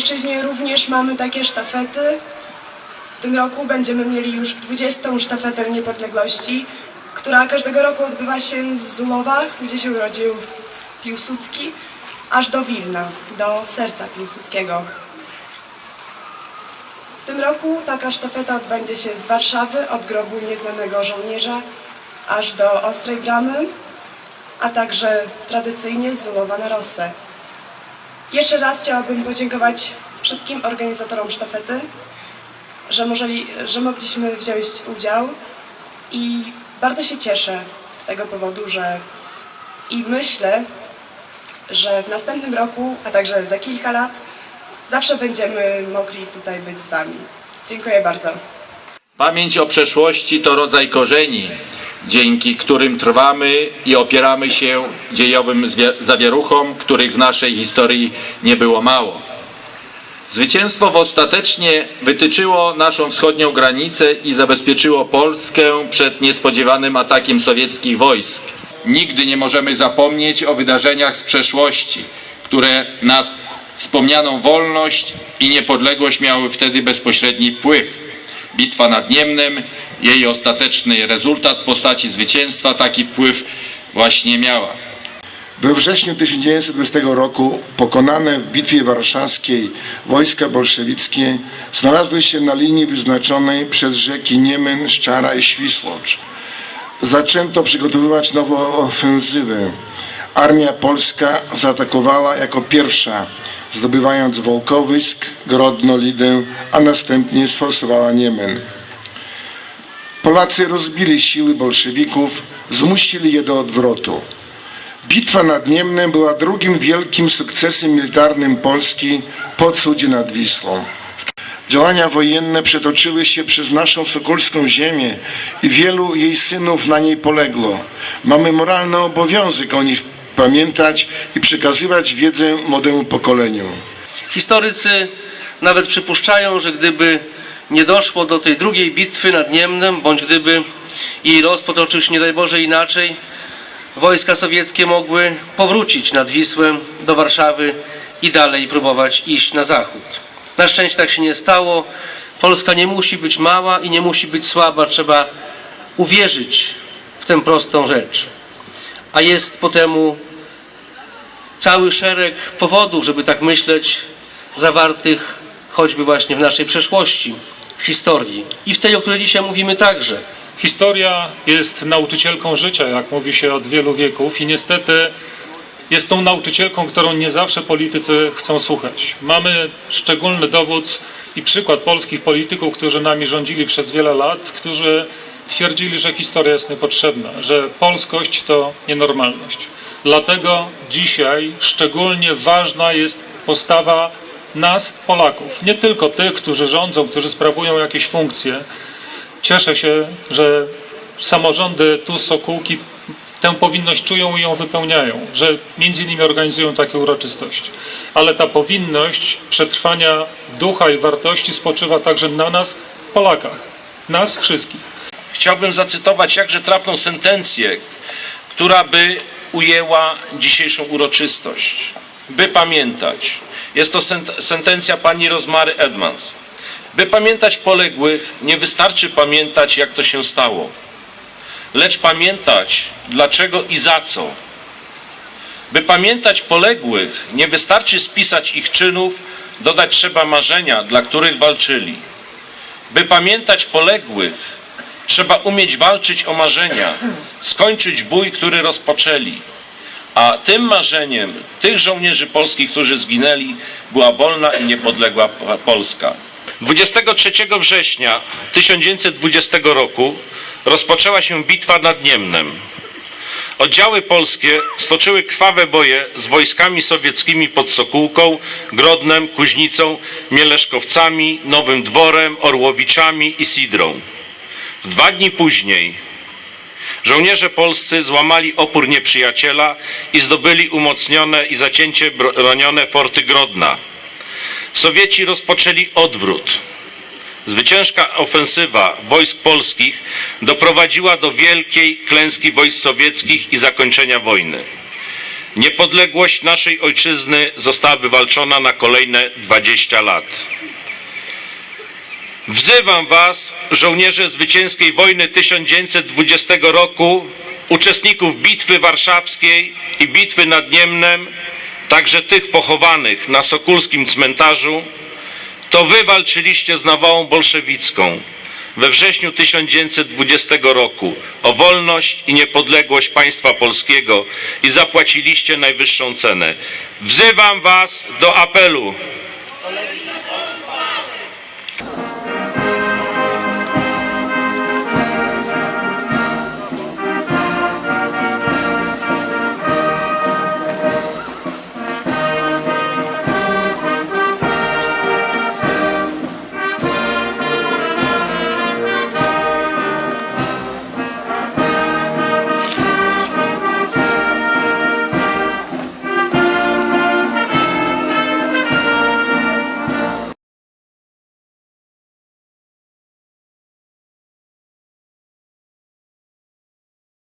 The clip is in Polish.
Wileńszczyźnie również mamy takie sztafety. W tym roku będziemy mieli już 20. sztafetę niepodległości, która każdego roku odbywa się z Zulowa, gdzie się urodził Piłsudski, aż do Wilna, do serca Piłsudskiego. W tym roku taka sztafeta odbędzie się z Warszawy, od grobu nieznanego żołnierza, aż do Ostrej Bramy, a także tradycyjnie z Zulowa na Rossę. Jeszcze raz chciałabym podziękować wszystkim organizatorom sztafety, że, możeli, że mogliśmy wziąć udział i bardzo się cieszę z tego powodu, że i myślę, że w następnym roku, a także za kilka lat zawsze będziemy mogli tutaj być z Wami. Dziękuję bardzo. Pamięć o przeszłości to rodzaj korzeni, dzięki którym trwamy i opieramy się dziejowym zawieruchom, których w naszej historii nie było mało. Zwycięstwo ostatecznie wytyczyło naszą wschodnią granicę i zabezpieczyło Polskę przed niespodziewanym atakiem sowieckich wojsk. Nigdy nie możemy zapomnieć o wydarzeniach z przeszłości, które na wspomnianą wolność i niepodległość miały wtedy bezpośredni wpływ. Bitwa nad Niemnem, jej ostateczny rezultat w postaci zwycięstwa taki wpływ właśnie miała. We wrześniu 1920 roku pokonane w Bitwie Warszawskiej wojska bolszewickie znalazły się na linii wyznaczonej przez rzeki Niemen, Szczara i Świsłocz. Zaczęto przygotowywać nową ofensywę. Armia polska zaatakowała jako pierwsza, zdobywając Wolkowysk, Grodno, Lidę, a następnie sforsowała Niemen. Polacy rozbili siły bolszewików, zmusili je do odwrotu. Bitwa nad Niemnem była drugim wielkim sukcesem militarnym Polski po cudzie nad Wisłą. Działania wojenne przetoczyły się przez naszą sokolską ziemię i wielu jej synów na niej poległo. Mamy moralny obowiązek o nich pamiętać i przekazywać wiedzę młodemu pokoleniu. Historycy nawet przypuszczają, że gdyby nie doszło do tej drugiej bitwy nad Niemnem, bądź gdyby jej los potoczył się nie daj Boże inaczej, wojska sowieckie mogły powrócić nad Wisłę do Warszawy i dalej próbować iść na zachód. Na szczęście tak się nie stało. Polska nie musi być mała i nie musi być słaba. Trzeba uwierzyć w tę prostą rzecz. A jest po temu cały szereg powodów, żeby tak myśleć, zawartych choćby właśnie w naszej przeszłości, w historii i w tej, o której dzisiaj mówimy także. Historia jest nauczycielką życia, jak mówi się od wielu wieków, i niestety jest tą nauczycielką, którą nie zawsze politycy chcą słuchać. Mamy szczególny dowód i przykład polskich polityków, którzy nami rządzili przez wiele lat, którzy twierdzili, że historia jest niepotrzebna, że polskość to nienormalność. Dlatego dzisiaj szczególnie ważna jest postawa nas, Polaków, nie tylko tych, którzy rządzą, którzy sprawują jakieś funkcje, Cieszę się, że samorządy tu z Sokółki tę powinność czują i ją wypełniają, że między innymi organizują takie uroczystości. Ale ta powinność przetrwania ducha i wartości spoczywa także na nas, Polakach, nas wszystkich. Chciałbym zacytować jakże trafną sentencję, która by ujęła dzisiejszą uroczystość. By pamiętać. Jest to sent- sentencja pani Rozmary Edmonds. By pamiętać poległych, nie wystarczy pamiętać, jak to się stało, lecz pamiętać, dlaczego i za co. By pamiętać poległych, nie wystarczy spisać ich czynów, dodać trzeba marzenia, dla których walczyli. By pamiętać poległych, trzeba umieć walczyć o marzenia, skończyć bój, który rozpoczęli. A tym marzeniem tych żołnierzy polskich, którzy zginęli, była wolna i niepodległa Polska. 23 września 1920 roku rozpoczęła się bitwa nad Niemnem. Oddziały polskie stoczyły krwawe boje z wojskami sowieckimi pod Sokółką, Grodnem, Kuźnicą, Mieleszkowcami, Nowym Dworem, Orłowiczami i Sidrą. Dwa dni później żołnierze polscy złamali opór nieprzyjaciela i zdobyli umocnione i zacięcie bronione forty Grodna. Sowieci rozpoczęli odwrót. Zwyciężka ofensywa wojsk polskich doprowadziła do wielkiej klęski wojsk sowieckich i zakończenia wojny. Niepodległość naszej ojczyzny została wywalczona na kolejne 20 lat. Wzywam Was, żołnierze zwycięskiej wojny 1920 roku, uczestników Bitwy Warszawskiej i Bitwy nad Niemnem, także tych pochowanych na Sokulskim cmentarzu, to Wy walczyliście z nawałą bolszewicką we wrześniu 1920 roku o wolność i niepodległość państwa polskiego i zapłaciliście najwyższą cenę. Wzywam Was do apelu.